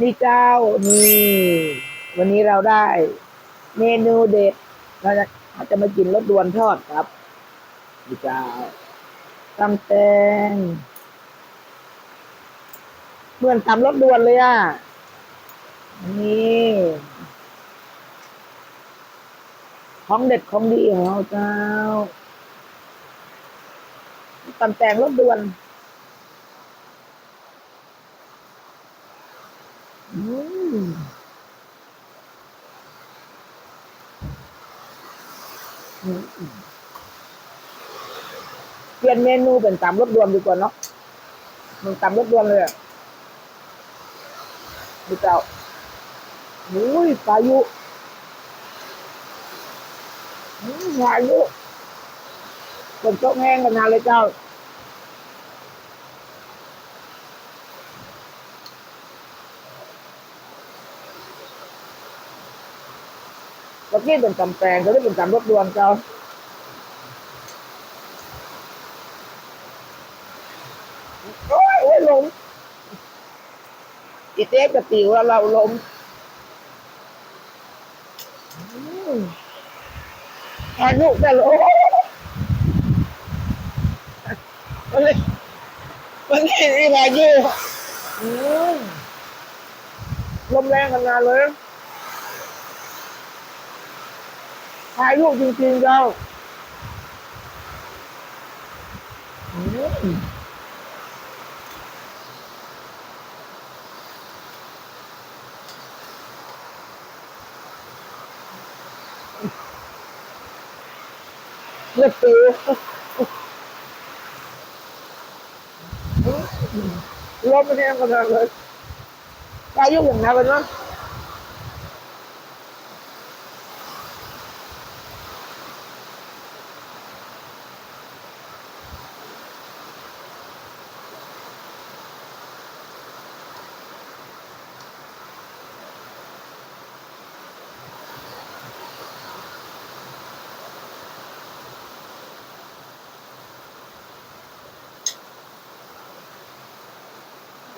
นี่เจ้านี่ วันนี้เราได้เมนูเด็ดเราจะเราจะมากินรสดวนทอดครับนี่เจ้าตำแตงเหมือนตำรสดวนเลยอะนี่ของเด็ดของดีของเราเจ้าตำแตงรสดวน อืมอืมอืม เปลี่ยนเมนูเป็นตำรสดวนดีกว่าเนาะมันตำรสดวนเลยดูเจ้าอุ้ยพายุพายุฝนตกแห้งกันนานเลยเจ้า เมื่อกี้เป็นตำแตงเขาได้เป็นตำรสดวนเจ้าโอ้ยโอ้ยลมอีเต๊กกับติ๋วแล้วเราลมอืมอายุแต่ละโอ้ยมันเลยมันนี่นี่พายุอืมลมแรงขนาดเลย พายุจริงๆเจ้าอืมเลือดตีลมมันแห้งขนาดเลยพายุอย่างนั้นเลยเนาะ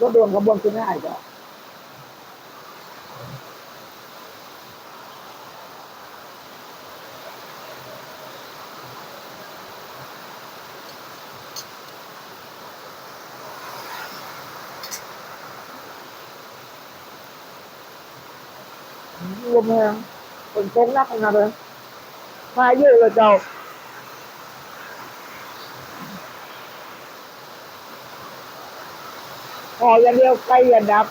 รถด่วนขบวนคือง่ายจ้ะลมแรงฝนตกหนักขนาดเลยพายุเลยเจ้า พออย่างเดียวไฟอย่าดับ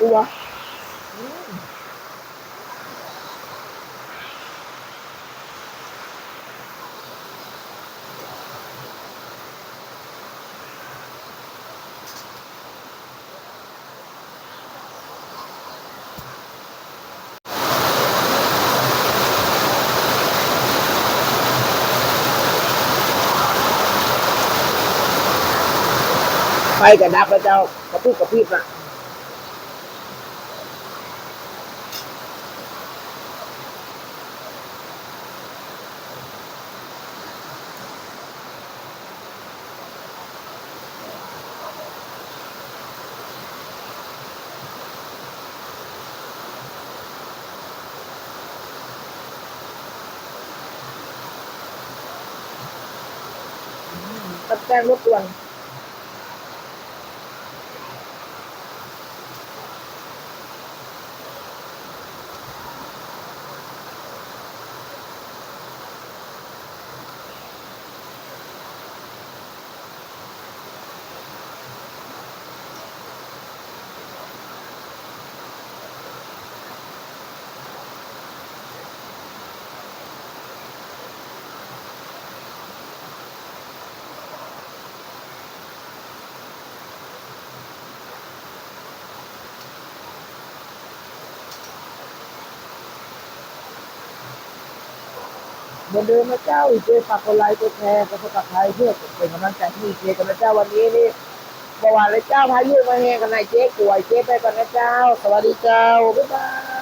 ตัว ไฟกระดับแล้วเจ้ากระพุ้กระพริบอะ รับแจ้งรบกวน เหมือนเดิมนะเจ้าอีเจฝากกดไลค์กดแชร์กดติดตามเพื่อเป็นกำลังใจให้อีเจกันนะเจ้าวันนี้นี่เมื่อวานเลยเจ้าพายุมาแห่กันนายเจ๊กวยเจ๊ไปก่อนนะเจ้า สวัสดีเจ้าบ๊ายบาย